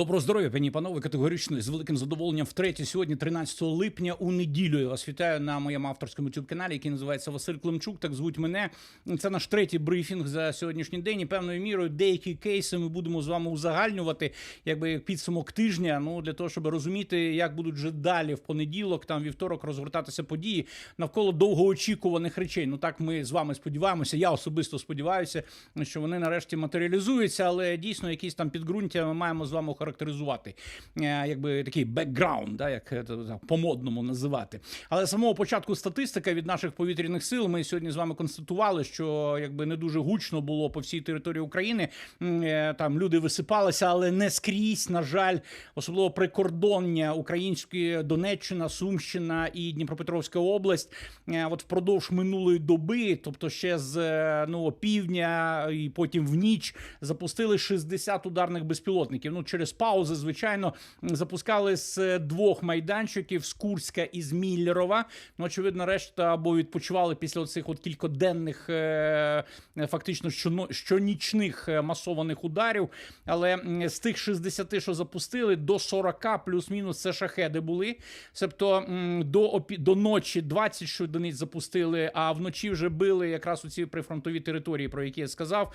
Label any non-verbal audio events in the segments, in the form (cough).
Доброго здоров'я, пані і панове, категорично з великим задоволенням втретє сьогодні, 13 липня, у неділю. Я вас вітаю на моєму авторському youtube каналі, який називається Василь Климчук. Так звуть мене. Це наш третій брифінг за сьогоднішній день. І певною мірою деякі кейси ми будемо з вами узагальнювати, якби як підсумок тижня. Ну для того, щоб розуміти, як будуть вже далі в понеділок, там вівторок розгортатися події навколо довгоочікуваних речей. Ну так ми з вами сподіваємося. Я особисто сподіваюся, що вони нарешті матеріалізуються, але дійсно якісь там підґрунтя ми маємо з вами охарактеризувати, е, якби такий бекграунд, да, як це по-модному називати. Але з самого початку статистика від наших повітряних сил ми сьогодні з вами констатували, що якби не дуже гучно було по всій території України. Е, Там люди висипалися, але не скрізь, на жаль, особливо прикордоння української Донеччина, Сумщина і Дніпропетровська область. е, От впродовж минулої доби, тобто ще з е, ну півдня і потім в ніч запустили 60 ударних безпілотників. Ну через паузи, звичайно, запускали з е, двох майданчиків з Курська і з Міллерова. Ну, очевидно, решта або відпочивали після цих кількоденних, е, е, фактично щонічних масованих ударів. Але з тих 60, що запустили, до 40 плюс-мінус це шахеди були. Себто до, до ночі 20 одиниць запустили, а вночі вже били якраз у ці прифронтові території, про які я сказав.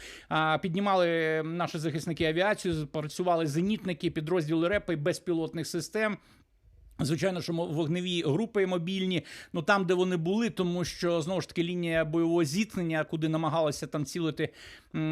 Піднімали наші захисники авіацію, працювали зенітники, підрозділи РЕПи безпілотних систем. Звичайно, що вогневі групи мобільні, ну там, де вони були, тому що знову ж таки лінія бойового зіткнення, куди намагалися там цілити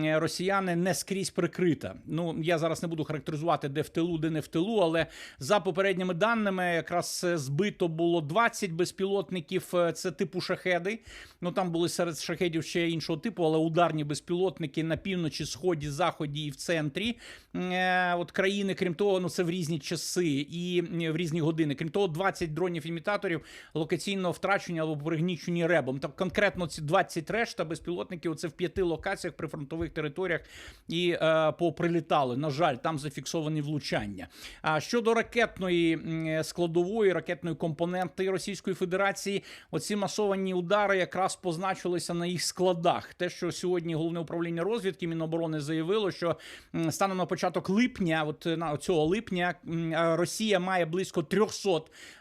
росіяни, не скрізь прикрита. Ну я зараз не буду характеризувати, де в тилу, де не в тилу, але за попередніми даними, якраз е, збито було 20 безпілотників. е, Це типу шахеди. Ну там були серед шахедів ще іншого типу, але ударні безпілотники на півночі, сході, заході і в центрі е, от країни. Крім того, ну це в різні часи і в різні години. Крім того, 20 дронів-імітаторів локаційно втрачені або пригнічені ребом. Так конкретно ці 20 решта безпілотників. Це в п'яти локаціях при фронтових територіях і е, поприлітали. На жаль, там зафіксовані влучання. А щодо ракетної складової, ракетної компоненти Російської Федерації, оці масовані удари якраз позначилися на їх складах. Те, що сьогодні головне управління розвідки Міноборони заявило, що станом на початок липня, от на цього липня, Росія має близько 300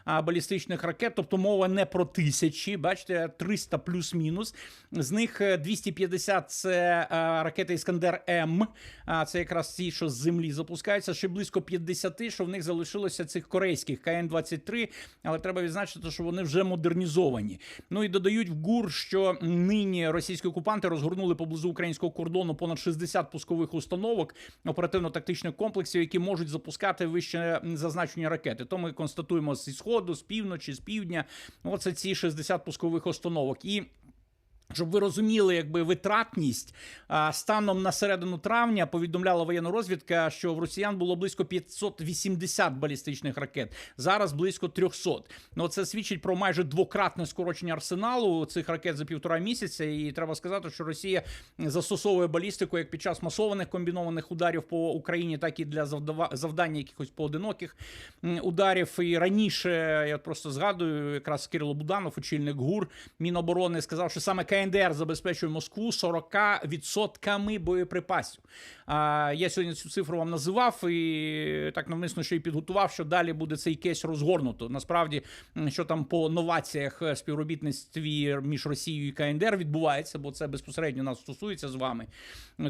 а, балістичних ракет, тобто мова не про тисячі, бачите, 300 плюс-мінус. З них е, 250 – це е, ракети Іскандер М. А це якраз ті, що з землі запускаються. Ще близько 50, що в них залишилося цих корейських КН-23, але треба відзначити, що вони вже модернізовані. Ну і додають в ГУР, що нині російські окупанти розгорнули поблизу українського кордону понад 60 пускових установок оперативно-тактичних комплексів, які можуть запускати вище зазначені ракети. То ми констатуємо зі сходу, з півночі, з півдня. Оце ці 60 пускових установок. І щоб ви розуміли, якби витратність станом на середину травня повідомляла воєнна розвідка, що в росіян було близько 580 балістичних ракет. Зараз близько 300. Ну це свідчить про майже двократне скорочення арсеналу цих ракет за півтора місяця. І треба сказати, що Росія застосовує балістику як під час масованих комбінованих ударів по Україні, так і для завдава- завдання якихось поодиноких ударів. І раніше я просто згадую, якраз Кирило Буданов, очільник ГУР Міноборони, сказав, що саме КНДР забезпечує Москву 40% боєприпасів. А я сьогодні цю цифру вам називав і так навмисно ще й підготував, що далі буде цей кейс розгорнуто. Насправді, що там по новаціях е, співробітництві між Росією і КНДР відбувається, бо це безпосередньо нас стосується з вами.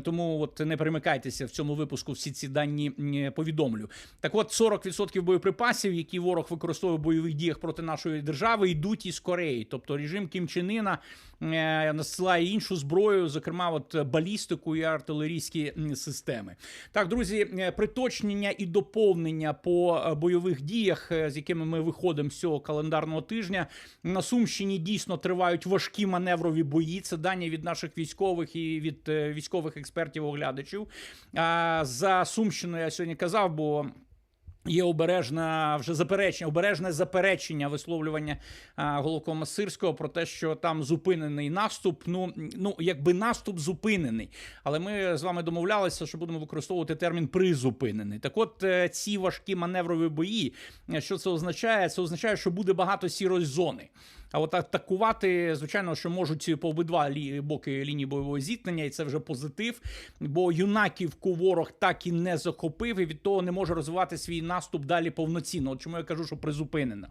Тому от не перемикайтеся в цьому випуску. Всі ці дані повідомлю. Так, от 40% боєприпасів, які ворог використовує в бойових діях проти нашої держави, йдуть із Кореї. Тобто режим Кім Чен Іна е, насилає іншу зброю, зокрема, от балістику і артилерійські системи. Так, друзі, е, приточнення і доповнення по е, бойових діях, е, з якими ми виходимо з цього календарного тижня. На Сумщині дійсно тривають важкі маневрові бої. Це дані від наших військових і від е, військових експертів-оглядачів. За Сумщину я сьогодні казав, бо. Є обережне вже заперечення, обережне заперечення висловлювання а, головкома Сирського про те, що там зупинений наступ. Ну ну якби наступ зупинений. Але ми з вами домовлялися, що будемо використовувати термін призупинений. Так, от е, ці важкі маневрові бої, е, що це означає? Це означає, що буде багато сірої зони. А от атакувати, звичайно, що можуть по обидва лі... боки лінії бойового зіткнення, і це вже позитив. Бо юнаківку ворог так і не захопив, і від того не може розвивати свій наступ далі повноцінно. От чому я кажу, що призупинено.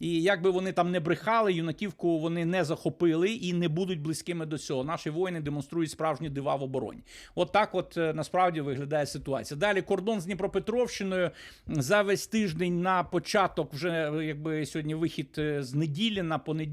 І як би вони там не брехали, юнаківку вони не захопили і не будуть близькими до цього. Наші воїни демонструють справжні дива в обороні. От так, от е, насправді виглядає ситуація. Далі кордон з Дніпропетровщиною за весь тиждень на початок, вже якби сьогодні вихід е, з неділі на понеділок.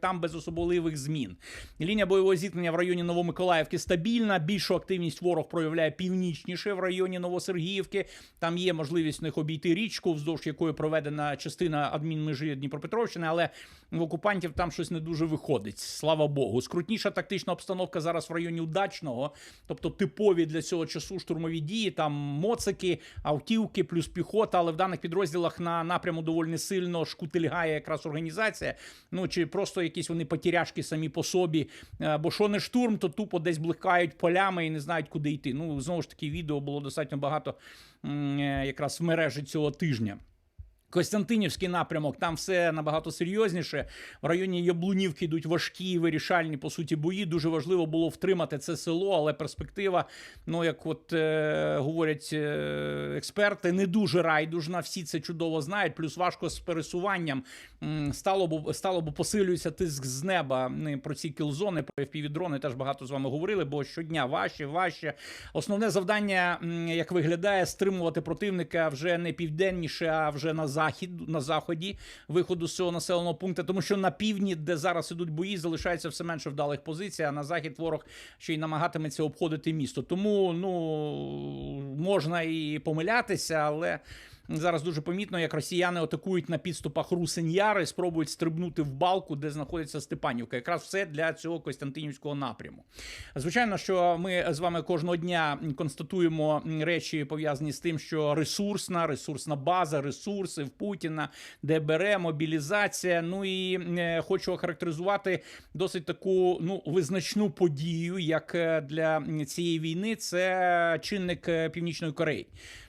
Там без особливих змін. Лінія бойового зіткнення в районі Новомиколаївки стабільна. Більшу активність ворог проявляє північніше в районі Новосергіївки. Там є можливість в них обійти річку, вздовж якої проведена частина адмінмежі Дніпропетровщини, але в окупантів там щось не дуже виходить. Слава Богу. Скрутніша тактична обстановка зараз в районі удачного, тобто типові для цього часу штурмові дії, там моцики, автівки, плюс піхота. Але в даних підрозділах на напряму доволі сильно шкутильгає якраз організація. Ну чи просто якісь вони потіряшки самі по собі. Е, Бо що не штурм, то тупо десь бликають полями і не знають, куди йти. Ну знову ж таки, відео було достатньо багато е, якраз в мережі цього тижня. Костянтинівський напрямок, там все набагато серйозніше. В районі Яблунівки йдуть важкі вирішальні по суті бої. Дуже важливо було втримати це село, але перспектива, ну як от е, говорять е, експерти, не дуже райдужна. Всі це чудово знають. Плюс важко з пересуванням стало б стало б посилюється тиск з неба. Ми про ці кілзони, про FPV-дрони теж багато з вами говорили. Бо щодня важче, важче. Основне завдання, як виглядає, стримувати противника вже не південніше, а вже на захід на заході виходу з цього населеного пункту, тому що на півдні, де зараз ідуть бої, залишається все менше вдалих позицій. А на захід ворог ще й намагатиметься обходити місто. Тому ну можна і помилятися, але. Зараз дуже помітно, як росіяни атакують на підступах Русин'яри, спробують стрибнути в балку, де знаходиться Степанівка. Якраз все для цього Костянтинівського напряму. Звичайно, що ми з вами кожного дня констатуємо речі пов'язані з тим, що ресурсна, ресурсна база, ресурси в Путіна, ДБР, мобілізація. Ну і е, хочу охарактеризувати досить таку ну визначну подію, як е, для цієї війни, це чинник е, Північної Кореї.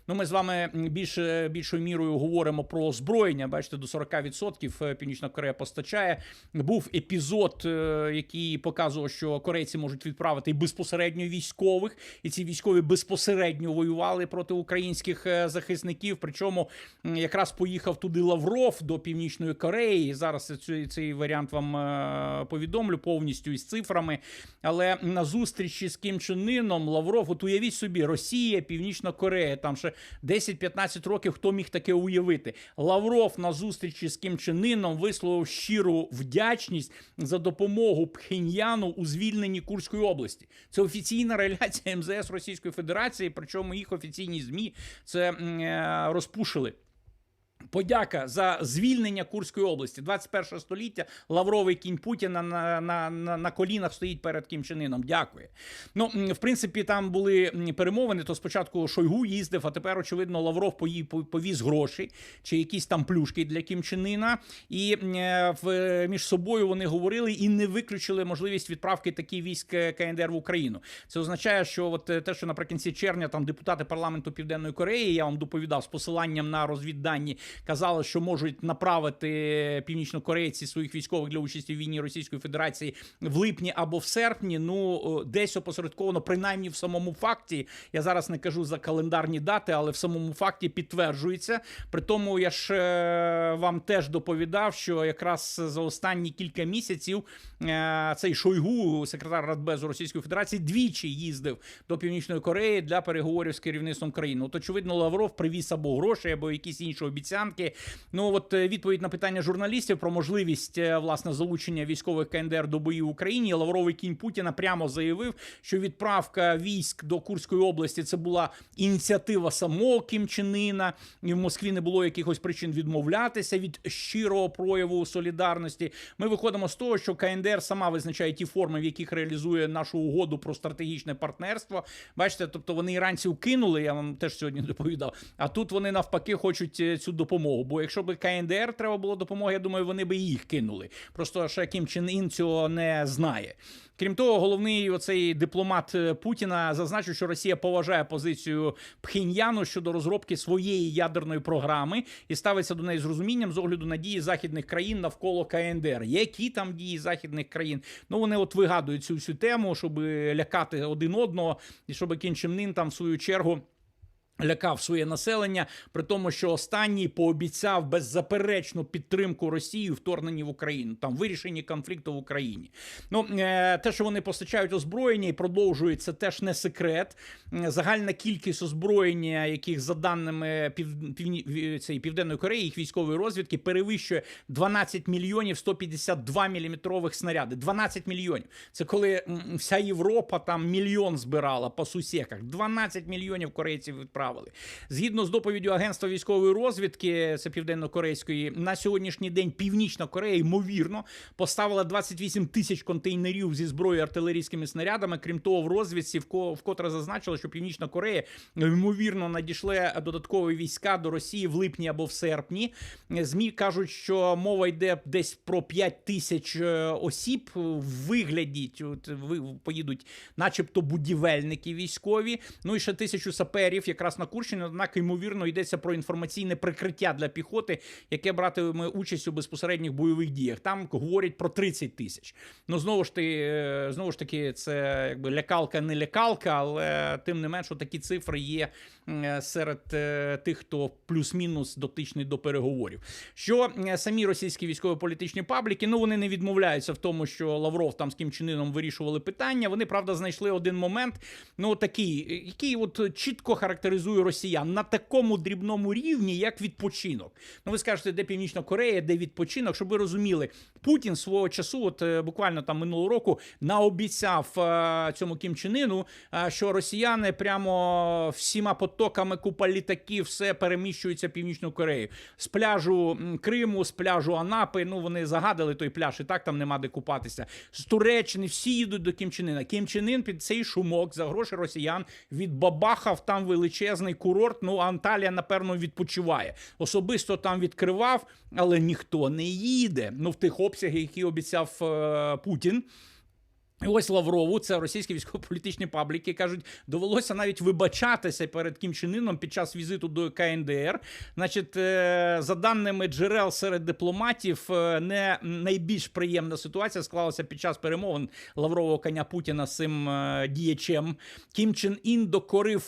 Ну, ми з вами більше більшою мірою говоримо про озброєння. Бачите, до 40% Північна Корея постачає. Був епізод, е, який показував, що корейці можуть відправити і безпосередньо військових, і ці військові безпосередньо воювали проти українських е, захисників. Причому якраз поїхав туди Лавров до Північної Кореї. Зараз цей, цей варіант вам е, повідомлю повністю із цифрами. Але на зустрічі з Кім Чен Іном Лавров, от уявіть собі, Росія, Північна Корея, там ще 10-15 років хто міг таке уявити. Лавров на зустрічі з Кім Чен Іном висловив щиру вдячність за допомогу Пхеньяну у звільненні Курської області. Це офіційна реляція МЗС Російської Федерації, причому їх офіційні змі це е, розпушили. Подяка за звільнення Курської області. 21 століття Лавровий кінь Путіна на, на, на, на колінах стоїть перед Кім Чен Іном. Дякує. Ну, в принципі, там були перемовини. То спочатку Шойгу їздив, а тепер, очевидно, Лавров повіз гроші чи якісь там плюшки для Кім Чен Іна. І е, в, між собою вони говорили і не виключили можливість відправки таких військ е, КНДР в Україну. Це означає, що от е, те, що наприкінці червня там депутати парламенту Південної Кореї, я вам доповідав з посиланням на розвіддані, казали, що можуть направити північнокорейці своїх військових для участі в війні Російської Федерації в липні або в серпні. Ну десь опосередковано, принаймні в самому факті. Я зараз не кажу за календарні дати, але в самому факті підтверджується. При тому я ж е, вам теж доповідав, що якраз за останні кілька місяців е, цей Шойгу, секретар Радбезу Російської Федерації, двічі їздив до Північної Кореї для переговорів з керівництвом країни. От очевидно, Лавров привіз або гроші, або якісь інші обіцянки. Танки. Ну от е, відповідь на питання журналістів про можливість е, власне залучення військових КНДР до боїв в Україні. Лавровий кінь Путіна прямо заявив, що відправка військ до Курської області це була ініціатива самого Кім Чен Іна, і в Москві не було якихось причин відмовлятися від щирого прояву солідарності. Ми виходимо з того, що КНДР сама визначає ті форми, в яких реалізує нашу угоду про стратегічне партнерство. Бачите, тобто вони іранців кинули. Я вам теж сьогодні (laughs) доповідав. А тут вони навпаки хочуть е, цю допомогу. Бо якщо б КНДР треба було допомоги, я думаю, вони би їх кинули. Просто ще Кім Чен Ін цього не знає. Крім того, головний оцей дипломат е, Путіна зазначив, що Росія поважає позицію Пхеньяну щодо розробки своєї ядерної програми і ставиться до неї з розумінням з огляду на дії західних країн навколо КНДР. Які там дії західних країн? Ну вони от вигадують цю всю тему, щоб лякати один одного, і щоб Кім Чен Ін там в свою чергу. Лякав своє населення, при тому, що останній пообіцяв беззаперечну підтримку Росії вторгненні в Україну, там вирішенні конфлікту в Україні. Ну е, те, що вони постачають озброєння і продовжують, це теж не секрет. Загальна кількість озброєння, яких за даними пів, ві- цієї південної Кореї, їх військової розвідки перевищує 12 мільйонів 152 міліметрових снаряди. 12 мільйонів. Це коли вся Європа там мільйон збирала по сусеках. 12 мільйонів корейців відправили. Згідно з доповіддю агентства військової розвідки, це південно-корейської, на сьогоднішній день Північна Корея ймовірно поставила 28 тисяч контейнерів зі зброєю артилерійськими снарядами. Крім того, в розвідці вко- вкотре зазначили, що Північна Корея ймовірно надійшле додаткові війська до Росії в липні або в серпні. Змі кажуть, що мова йде десь про 5 тисяч е, осіб в вигляді поїдуть, начебто, будівельники військові. Ну і ще тисячу саперів, якраз на Курщині. Однак, ймовірно, йдеться про інформаційне прикриття для піхоти, яке братиме участь у безпосередніх бойових діях. Там говорять про 30 тисяч. Ну знову ж ти е, знову ж таки, це якби лякалка, не лякалка, але тим не менш, такі цифри є е, серед е, тих, хто плюс-мінус дотичний до переговорів. Що самі російські військово-політичні пабліки, ну вони не відмовляються в тому, що Лавров там з Кім Чен Іном вирішували питання. Вони правда знайшли один момент, ну такий, який от чітко характеризує росіян на такому дрібному рівні, як відпочинок. Ну ви скажете, де Північна Корея, де відпочинок, щоб ви розуміли, Путін свого часу, от е, буквально там минулого року, наобіцяв е, цьому Кім Чен Іну, е, що росіяни прямо всіма потоками купа літаків все переміщуються Північну Корею. З пляжу Криму, з пляжу Анапи. Ну вони загадали той пляж, і так там нема де купатися. З Туреччини всі їдуть до Кім Чен Іна. Кім Чен Ін під цей шумок за гроші росіян відбабахав там величезний курорт. Ну Анталія, напевно, відпочиває. Особисто там відкривав, але ніхто не їде. Ну в тих обсягах, які обіцяв е, Путін. Ось Лаврову, це російські військово-політичні пабліки, кажуть, довелося навіть вибачатися перед Кім Чен Іном під час візиту до КНДР. Значить, е, за даними джерел серед дипломатів, е, не найбільш приємна ситуація склалася під час перемовин Лаврового коня Путіна з цим е, діячем. Кім Чен Ін докорив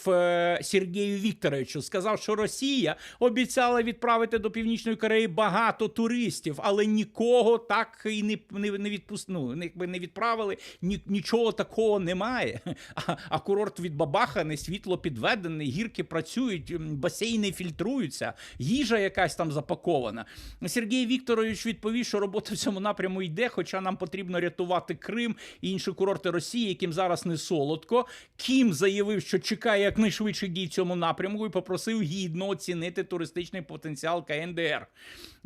Сергію Вікторовичу, сказав, що Росія обіцяла відправити до Північної Кореї багато туристів, але нікого так і не, не, не відпуст... ну, якби не відправили. Ні, нічого такого немає. (laughs) А, а курорт відбабаханий, світло підведене, гірки працюють, басейни фільтруються, їжа якась там запакована. Сергій Вікторович відповів, що робота в цьому напряму йде, хоча нам потрібно рятувати Крим і інші курорти Росії, яким зараз не солодко. Кім заявив, що чекає якнайшвидше дій в цьому напрямку і попросив гідно оцінити туристичний потенціал КНДР.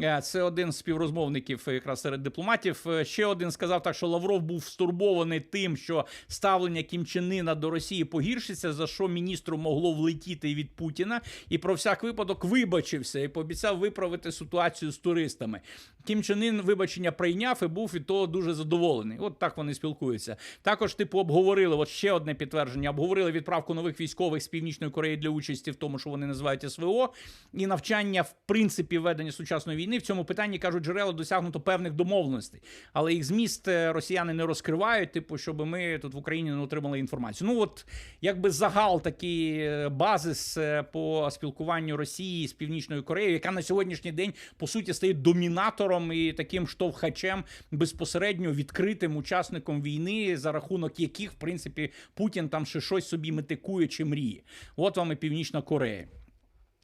Е, Це один з співрозмовників е, якраз серед дипломатів. Е, Ще один сказав так, що Лавров був стурбований тим, що ставлення Кім Чен Іна до Росії погіршиться, за що міністру могло влетіти від Путіна, і про всяк випадок вибачився і пообіцяв виправити ситуацію з туристами. Кім Чен Ін вибачення прийняв і був від того дуже задоволений. От так вони спілкуються. Також, типу, обговорили. От ще одне підтвердження: обговорили відправку нових військових з Північної Кореї для участі в тому, що вони називають СВО, і навчання в принципі ведення сучасної війни. В цьому питанні кажуть, джерела досягнуто певних домовленостей, але їх зміст е, росіяни не розкривають. Типу, щоб ми тут в Україні не отримали інформацію. Ну от якби загал такий е, базис е, по спілкуванню Росії з Північною Кореєю, яка на сьогоднішній день по суті стає домінатором і таким штовхачем безпосередньо відкритим учасником війни, за рахунок яких, в принципі, Путін там ще щось собі метикує чи мріє. От вам і Північна Корея.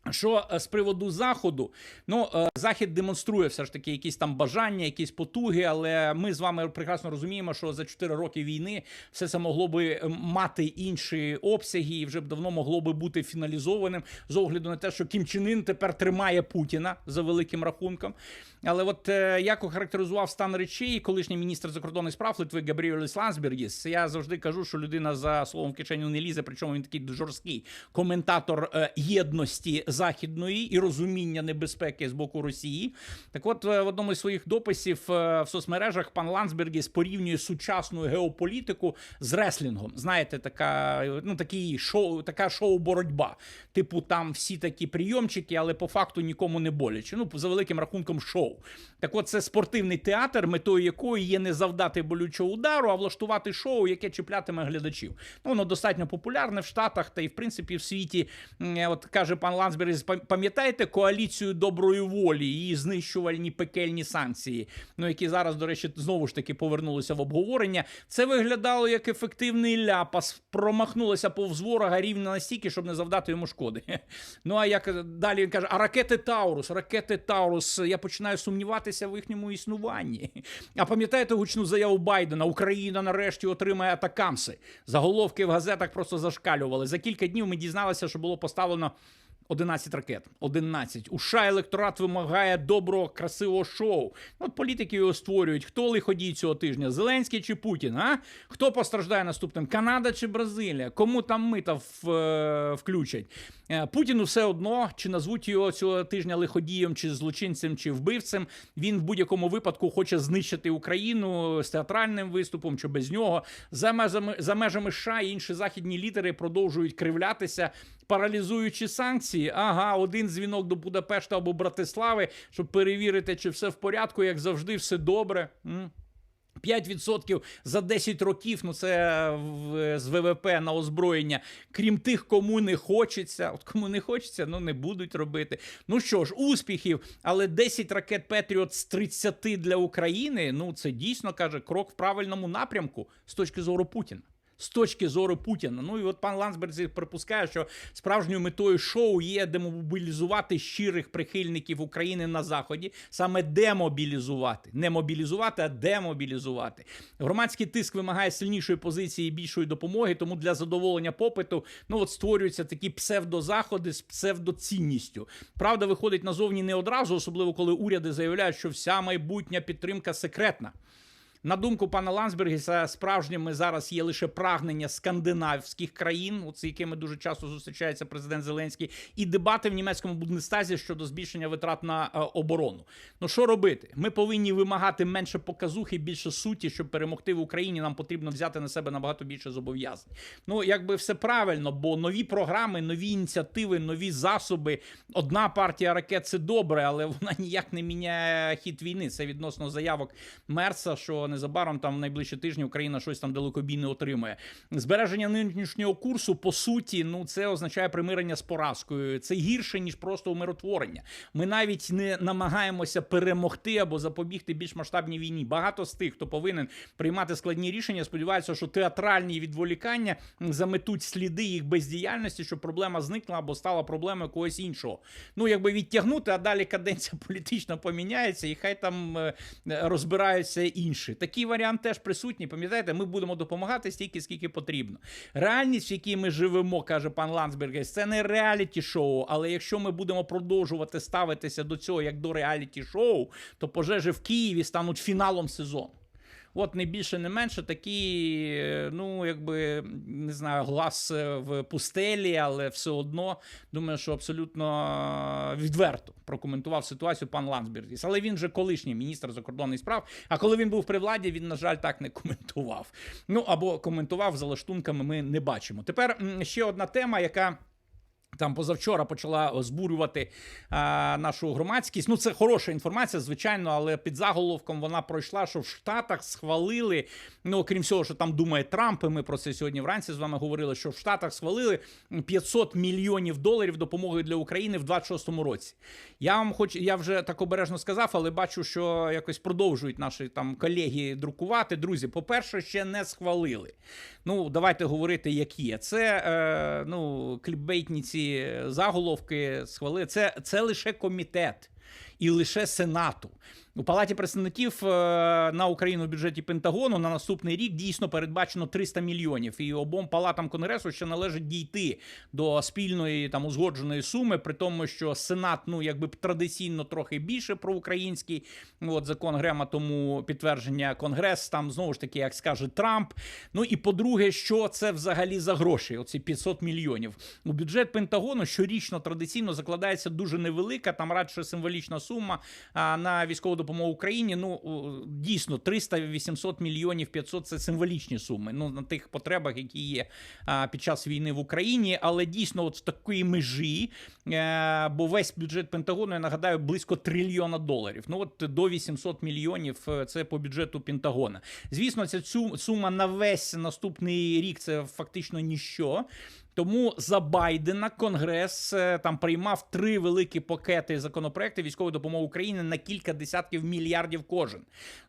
Що е, з приводу заходу, ну е, захід демонструє все ж таки якісь там бажання, якісь потуги, але ми з вами прекрасно розуміємо, що за 4 роки війни все це могло би е, мати інші обсяги, і вже б давно могло би бути фіналізованим з огляду на те, що Кім Чен Ін тепер тримає Путіна за великим рахунком. Але от е, як охарактеризував стан речей, колишній міністр закордонних справ Литви Габріеліс Лансбергіс, я завжди кажу, що людина за словом в кишеню не лізе, причому він такий жорсткий коментатор е, єдності західної і розуміння небезпеки з боку Росії. Так, от е, в одному із своїх дописів в соцмережах пан Лансбергіс порівнює сучасну геополітику з реслінгом. Знаєте, така ну такий шоу, така шоу-боротьба. Типу, там всі такі прийомчики, але по факту нікому не боляче. Ну, за великим рахунком, шоу. Так, от це спортивний театр, метою якої є не завдати болючого удару, а влаштувати шоу, яке чіплятиме глядачів. Ну, воно достатньо популярне в Штатах та й в принципі в світі. Е, От каже пан Лансберг, пам'ятаєте коаліцію доброї волі, її знищувальні пекельні санкції, ну які зараз, до речі, знову ж таки повернулися в обговорення. Це виглядало як ефективний ляпас. Промахнулося повз ворога рівно настільки, щоб не завдати йому шкоди. (laughs) Ну а як далі він каже: а ракети Таурус, ракети Таурус, я починаю сумніватися в їхньому існуванні. А пам'ятаєте гучну заяву Байдена? Україна нарешті отримає атакамси. Заголовки в газетах просто зашкалювали. За кілька днів ми дізналися, що було поставлено. 11 ракет, 11. У США електорат вимагає доброго, красивого шоу. От політики його створюють. Хто лиходій цього тижня? Зеленський чи Путін? А хто постраждає наступним? Канада чи Бразилія? Кому там мита в, е, включать? Е, Путіну все одно, чи назвуть його цього тижня лиходієм, чи злочинцем, чи вбивцем. Він в будь-якому випадку хоче знищити Україну з театральним виступом, чи без нього. За межами, за межами США інші західні лідери продовжують кривлятися, паралізуючи санкції. Ага, один дзвінок до Будапешта або Братислави, щоб перевірити, чи все в порядку, як завжди, все добре. М? 5% за 10 років, ну це з ВВП на озброєння. Крім тих, кому не хочеться. От кому не хочеться, ну не будуть робити. Ну що ж, успіхів, але 10 ракет Петріот з 30 для України. Ну це дійсно каже крок в правильному напрямку з точки зору Путіна. З точки зору Путіна. Ну і от пан Лансберг припускає, що справжньою метою шоу є демобілізувати щирих прихильників України на заході, саме демобілізувати, не мобілізувати, а демобілізувати. Громадський тиск вимагає сильнішої позиції і більшої допомоги. Тому для задоволення попиту ну от створюються такі псевдозаходи з псевдоцінністю. Правда, виходить назовні не одразу, особливо коли уряди заявляють, що вся майбутня підтримка секретна. На думку пана Лансбергіса, справжніми зараз є лише прагнення скандинавських країн, з якими дуже часто зустрічається президент Зеленський, і дебати в німецькому Бундестазі щодо збільшення витрат на е, оборону. Ну що робити? Ми повинні вимагати менше показухи, більше суті, щоб перемогти в Україні. Нам потрібно взяти на себе набагато більше зобов'язань. Ну якби все правильно, бо нові програми, нові ініціативи, нові засоби. Одна партія ракет це добре, але вона ніяк не міняє хід війни. Це відносно заявок Мерса, що незабаром там в найближчі тижні Україна щось там далекобійне отримає. Збереження нинішнього курсу, по суті, ну це означає примирення з поразкою. Це гірше ніж просто умиротворення. Ми навіть не намагаємося перемогти або запобігти більш масштабній війні. Багато з тих, хто повинен приймати складні рішення, сподіваються, що театральні відволікання заметуть сліди їх бездіяльності, щоб проблема зникла або стала проблемою когось іншого. Ну якби відтягнути, а далі каденція (laughs) політично поміняється, і хай там е, розбираються інші. Такий варіант теж присутній. Пам'ятаєте, ми будемо допомагати стільки, скільки потрібно. Реальність, в якій ми живемо, каже пан Ландсбергес, це не реаліті шоу. Але якщо ми будемо продовжувати ставитися до цього як до реаліті шоу, то пожежі в Києві стануть фіналом сезону. От не більше, не менше такі, е, ну якби не знаю, глас е, в пустелі, але все одно думаю, що абсолютно відверто прокоментував ситуацію пан Лансбергіс. Але він же колишній міністр закордонних справ. А коли він був при владі, він, на жаль, так не коментував. Ну або коментував за лаштунками, ми не бачимо. Тепер ще одна тема, яка. Там позавчора почала збурювати а, нашу громадськість. Ну, це хороша інформація, звичайно, але під заголовком вона пройшла, що в Штатах схвалили. Ну, окрім всього, що там думає Трамп, і ми про це сьогодні вранці з вами говорили. Що в Штатах схвалили 500 мільйонів доларів допомоги для України в 26-му році. Я вам хоч я вже так обережно сказав, але бачу, що якось продовжують наші там колеги друкувати. Друзі, по-перше, ще не схвалили. Ну, давайте говорити, як є. Це е, ну, кліпбейтні ці заголовки схвалили. Це, це лише комітет і лише Сенату. У Палаті представників е, на Україну в бюджеті Пентагону на наступний рік дійсно передбачено 300 мільйонів. І обом палатам конгресу ще належить дійти до спільної там узгодженої суми, при тому, що Сенат, ну якби традиційно трохи більше проукраїнський. Ну, От закон Грема, тому підтвердження Конгрес там знову ж таки, як скаже Трамп. Ну і по-друге, що це взагалі за гроші? Оці 500 мільйонів. У бюджет Пентагону щорічно традиційно закладається дуже невелика, там радше символічна сума а, на військову допомогу Україні. Ну дійсно 300-800 мільйонів 500 – це символічні суми. Ну на тих потребах, які є під час війни в Україні, але дійсно, от в такої межі, е, бо весь бюджет Пентагону, я нагадаю, близько трильйона доларів. Ну от до 800 мільйонів е, це по бюджету Пентагона. Звісно, ця сума на весь наступний рік це фактично ніщо. Тому за Байдена Конгрес е, там приймав три великі пакети законопроекти військової допомоги Україні на кілька десятків мільярдів кожен.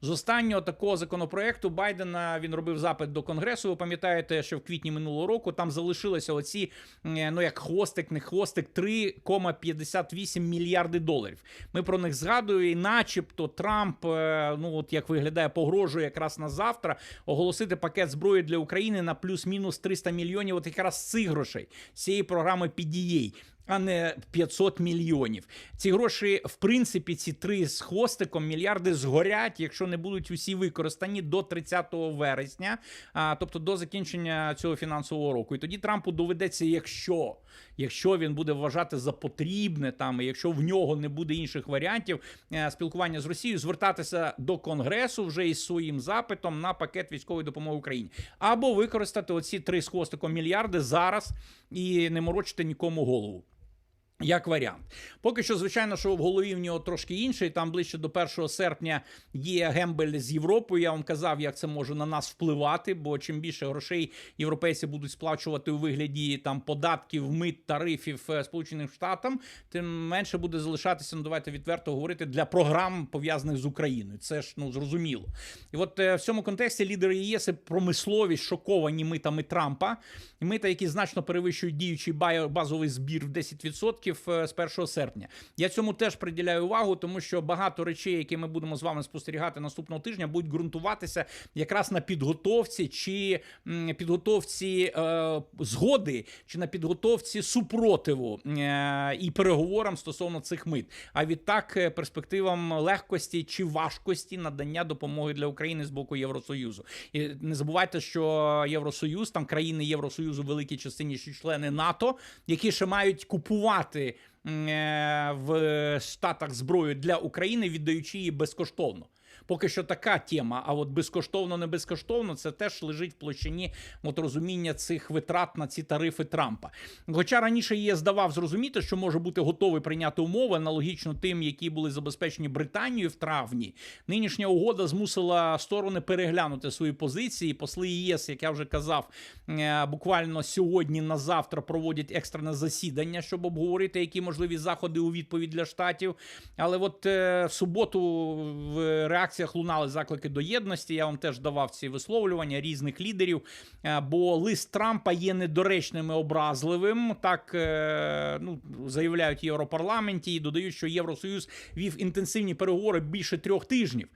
З останнього такого законопроекту Байдена він робив запит до Конгресу. Ви пам'ятаєте, що в квітні минулого року там залишилося оці, е, ну як хвостик, не хвостик, 3,58 мільярди доларів. Ми про них згадуємо, і начебто Трамп, е, ну от як виглядає, погрожує якраз на завтра оголосити пакет зброї для України на плюс-мінус 300 мільйонів. От якраз цих грошей. Цієї програми PDA, а не 500 мільйонів. Ці гроші, в принципі, ці три з хвостиком мільярди згорять, якщо не будуть усі використані до 30 вересня, а, тобто до закінчення цього фінансового року. І тоді Трампу доведеться, якщо якщо він буде вважати за потрібне, там і якщо в нього не буде інших варіантів е, спілкування з Росією, звертатися до Конгресу вже із своїм запитом на пакет військової допомоги Україні, або використати оці три з хвостиком мільярди зараз і не морочити нікому голову. Як варіант, поки що, звичайно, що в голові в нього трошки інший. Там ближче до 1 серпня є гембель з Європою. Я вам казав, як це може на нас впливати. Бо чим більше грошей європейці будуть сплачувати у вигляді там податків, мит, тарифів е, Сполученим Штатам, тим менше буде залишатися. Ну давайте відверто говорити для програм пов'язаних з Україною. Це ж ну зрозуміло. І от е, в цьому контексті лідери ЄС і промисловість шоковані митами Трампа, мита, які значно перевищують діючий базовий збір в 10% е, з 1 серпня. Я цьому теж приділяю увагу, тому що багато речей, які ми будемо з вами спостерігати наступного тижня, будуть ґрунтуватися якраз на підготовці чи підготовці е, згоди, чи на підготовці супротиву е, і переговорам стосовно цих мит. А відтак е, перспективам легкості чи важкості надання допомоги для України з боку Євросоюзу. І не забувайте, що Євросоюз, там країни Євросоюзу великій частині ще члени НАТО, які ще мають купувати м, е, в Штатах зброю для України, віддаючи її безкоштовно. Поки що така тема, а от безкоштовно, не безкоштовно, це теж лежить в площині от розуміння цих витрат на ці тарифи Трампа. Хоча раніше ЄС здавав зрозуміти, що може бути готовий прийняти умови аналогічно тим, які були забезпечені Британією в травні. Нинішня угода змусила сторони переглянути свої позиції. Посли ЄС, як я вже казав, е, буквально сьогодні на завтра проводять екстрене засідання, щоб обговорити, які можливі заходи у відповідь для штатів. Але от е, в суботу в реакціях лунали заклики до єдності. Я вам теж давав ці висловлювання різних лідерів. Е, Бо лист Трампа є недоречним і образливим. Так е, ну заявляють Європарламенті і додають, що Євросоюз вів інтенсивні переговори більше трьох тижнів.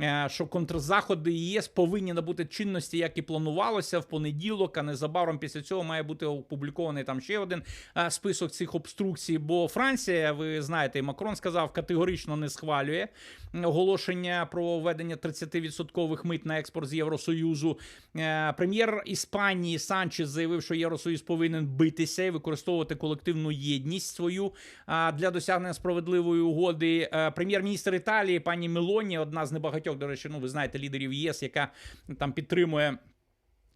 Е, Що контрзаходи ЄС повинні набути чинності, як і планувалося в понеділок. А незабаром після цього має бути опублікований там ще один е, список цих обструкцій. Бо Франція, ви знаєте, Макрон сказав, категорично не схвалює оголошення про введення 30% мит на експорт з Євросоюзу. Е, Прем'єр Іспанії Санчес заявив, що Євросоюз повинен битися і використовувати колективну єдність свою для досягнення справедливої угоди. Прем'єр-міністр Італії пані Мелоні, одна з небагатьох, до речі, ну ви знаєте, лідерів ЄС, яка там підтримує.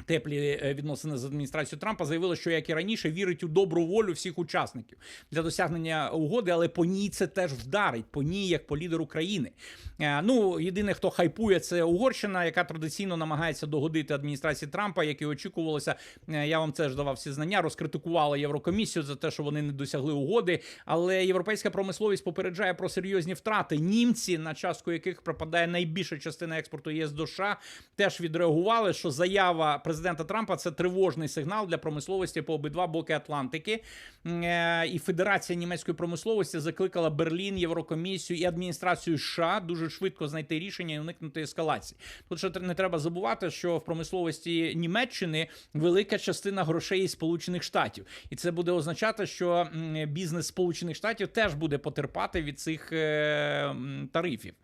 Теплі е, відносини з адміністрацією Трампа заявила, що як і раніше вірить у добру волю всіх учасників для досягнення угоди, але по ній це теж вдарить, по ній, як по лідеру країни. Е, Ну єдине, хто хайпує, це Угорщина, яка традиційно намагається догодити адміністрації Трампа, як і очікувалося. Е, Я вам теж давав всі знання, розкритикувала Єврокомісію за те, що вони не досягли угоди. Але європейська промисловість попереджає про серйозні втрати. Німці, на частку яких припадає найбільша частина експорту ЄС до США, теж відреагували, що заява президента президента Трампа це тривожний сигнал для промисловості по обидва боки Атлантики. Е, І Федерація німецької промисловості закликала Берлін, Єврокомісію і адміністрацію США дуже швидко знайти рішення і уникнути ескалації. Тут ще не треба забувати, що в промисловості Німеччини велика частина грошей із Сполучених Штатів, і це буде означати, що бізнес Сполучених Штатів теж буде потерпати від цих е, тарифів.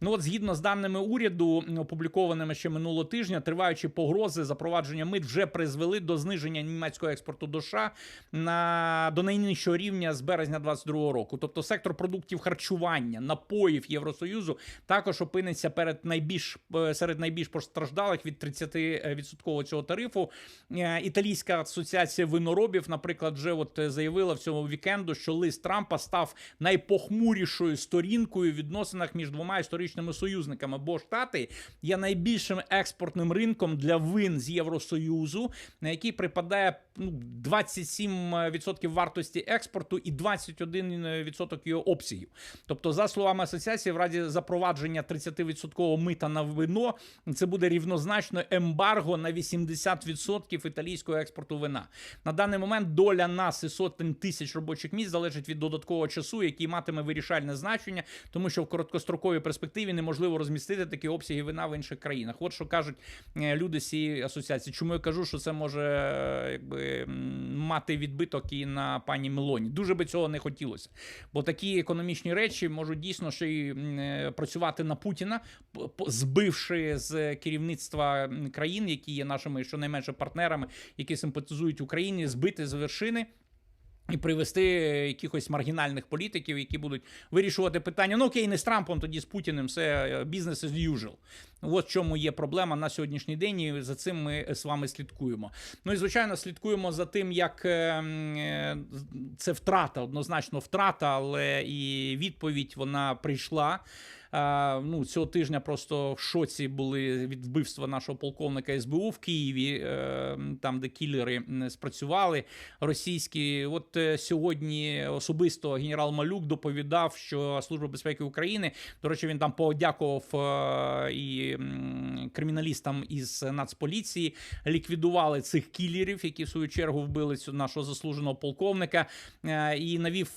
Ну от згідно з даними уряду, опублікованими ще минулого тижня, триваючі погрози запровадження мит вже призвели до зниження німецького експорту до США на до найнижчого рівня з березня 22 року. Тобто сектор продуктів харчування, напоїв Євросоюзу також опиниться перед найбільш е, серед найбільш постраждалих від 30% цього тарифу. Е, Італійська асоціація виноробів, наприклад, вже от е, заявила в цьому вікенду, що лист Трампа став найпохмурішою сторінкою в відносинах між двома історичними союзниками, бо штати є найбільшим експортним ринком для вин з Євросоюзу, на який припадає ну, 27% вартості експорту і 21% його обсягів. Тобто, за словами асоціації, в раді запровадження 30% мита на вино це буде рівнозначно ембарго на 80% італійського експорту вина. На даний момент доля нас і сотень тисяч робочих місць залежить від додаткового часу, який матиме вирішальне значення, тому що в короткостроковій перспективі неможливо розмістити такі обсяги вина в інших країнах. От що кажуть е, люди з цієї асоціації. Чому я кажу, що це може якби мати відбиток і на пані Мелоні? Дуже би цього не хотілося, бо такі економічні речі можуть дійсно ще й е, працювати на Путіна, збивши з керівництва країн, які є нашими щонайменше партнерами, які симпатизують Україні, збити з вершини. І привести якихось маргінальних політиків, які будуть вирішувати питання. Ну окей, не з Трампом, тоді з Путіним, все бізнес as usual. От в чому є проблема на сьогоднішній день, і за цим ми з вами слідкуємо. Ну і звичайно, слідкуємо за тим, як е, е, це втрата, однозначно втрата, але і відповідь вона прийшла. Ну, цього тижня просто в шоці були від вбивства нашого полковника СБУ в Києві, е, там, де кілери спрацювали російські. От е, сьогодні особисто генерал Малюк доповідав, що Служба безпеки України, до речі, він там подякував е, і криміналістам із Нацполіції, ліквідували цих кілерів, які в свою чергу вбили цю нашого заслуженого полковника. І навів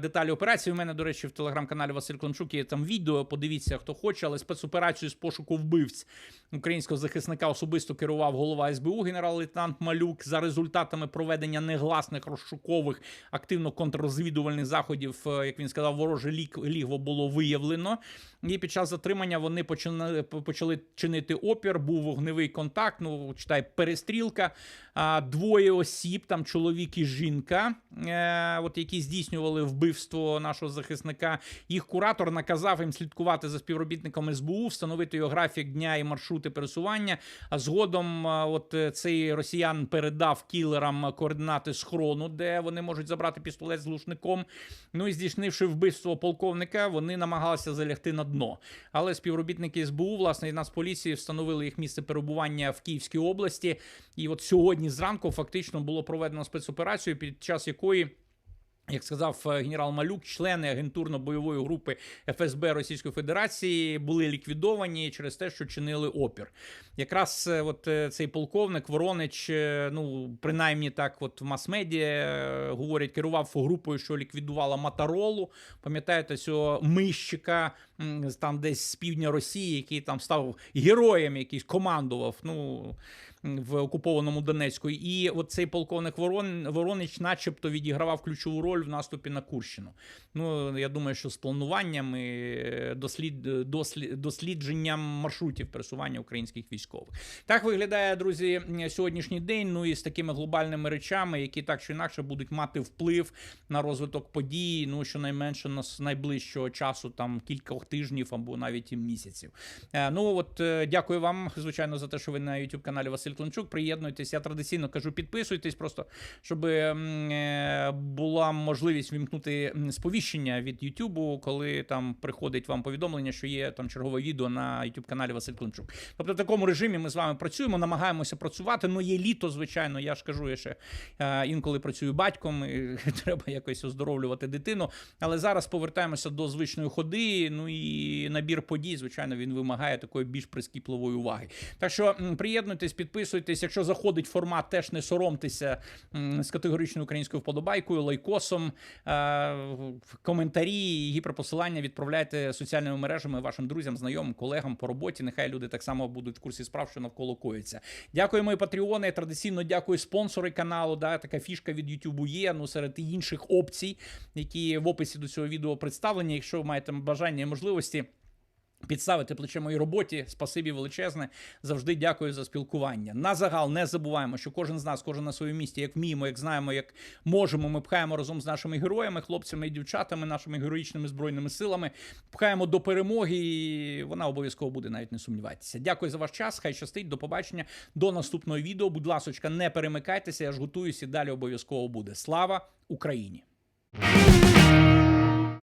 деталі операції. У мене, до речі, в телеграм-каналі Василь Климчук є там відео. Подивіться, хто хоче, але спецоперацію з пошуку вбивць українського захисника особисто керував голова СБУ генерал-лейтенант Малюк за результатами проведення негласних розшукових активно-контррозвідувальних заходів, е, як він сказав, вороже лігво було виявлено. І під час затримання вони почали, почали чинити опір. Був вогневий контакт. Ну читай перестрілка. А, Двоє осіб, там чоловік і жінка, е, от які здійснювали вбивство нашого захисника. Їх куратор наказав їм слідкувати за співробітником СБУ, встановити його графік дня і маршрути пересування. А згодом, е, от е, цей росіян передав кілерам координати схрону, де вони можуть забрати пістолет з глушником. Ну і здійснивши вбивство полковника, вони намагалися залягти на дно. Але співробітники СБУ, власне, і Нацполіції встановили їх місце перебування в Київській області. І от сьогодні зранку фактично було проведено спецоперацію, під час якої. Як сказав е, генерал Малюк, члени агентурно-бойової групи ФСБ Російської Федерації були ліквідовані через те, що чинили опір. Якраз е, от е, цей полковник Воронич, ну принаймні так, от в мас-медіа говорять, керував групою, що ліквідувала Моторолу. Пам'ятаєте цього мищика там десь з півдня Росії, який там став героєм, якийсь командував. Ну в окупованому Донецьку. І от цей полковник Ворон, Воронич, начебто, відігравав ключову роль в наступі на Курщину. Ну, я думаю, що з плануванням і дослід, дослід, дослідженням маршрутів пересування українських військових. Так виглядає, друзі, сьогоднішній день. Ну і з такими глобальними речами, які так чи інакше будуть мати вплив на розвиток подій. Ну, щонайменше на найближчого часу, там кількох тижнів або навіть місяців. Е, Ну от е, дякую вам, звичайно, за те, що ви на youtube каналі Василь Климчук. Приєднуйтесь. Я традиційно кажу, підписуйтесь, просто щоб е, була можливість вімкнути сповіщення від YouTube, коли там приходить вам повідомлення, що є там чергове відео на youtube каналі Василь Климчук. Тобто, в такому режимі ми з вами працюємо, намагаємося працювати. Ну є літо, звичайно. Я ж кажу, я ще е, інколи працюю батьком, і (laughs) треба якось оздоровлювати дитину. Але зараз повертаємося до звичної ходи. Ну і набір подій, звичайно, він вимагає такої більш прискіпливої уваги. Так що приєднуйтесь, підписуйтесь. Підписуйтесь. Якщо заходить формат, теж не соромтеся з категоричною українською вподобайкою, лайкосом, е, коментарі, гіперпосилання відправляйте соціальними мережами вашим друзям, знайомим, колегам по роботі. Нехай люди так само будуть в курсі справ, що навколо коїться. Дякую, мої патреони. Традиційно дякую спонсори каналу. Да, така фішка від Ютубу є. Ну серед інших опцій, які в описі до цього відео представлені. Якщо ви маєте бажання і можливості. Підставити плече моїй роботі, спасибі величезне. Завжди дякую за спілкування. На загал не забуваємо, що кожен з нас, кожен на своєму місці, як вміємо, як знаємо, як можемо. Ми пхаємо разом з нашими героями, хлопцями і дівчатами, нашими героїчними збройними силами. Пхаємо до перемоги, і вона обов'язково буде, навіть не сумнівайтеся. Дякую за ваш час. Хай щастить. До побачення. До наступного відео. Будь ласочка, не перемикайтеся. Я ж готуюсь і далі обов'язково буде. Слава Україні!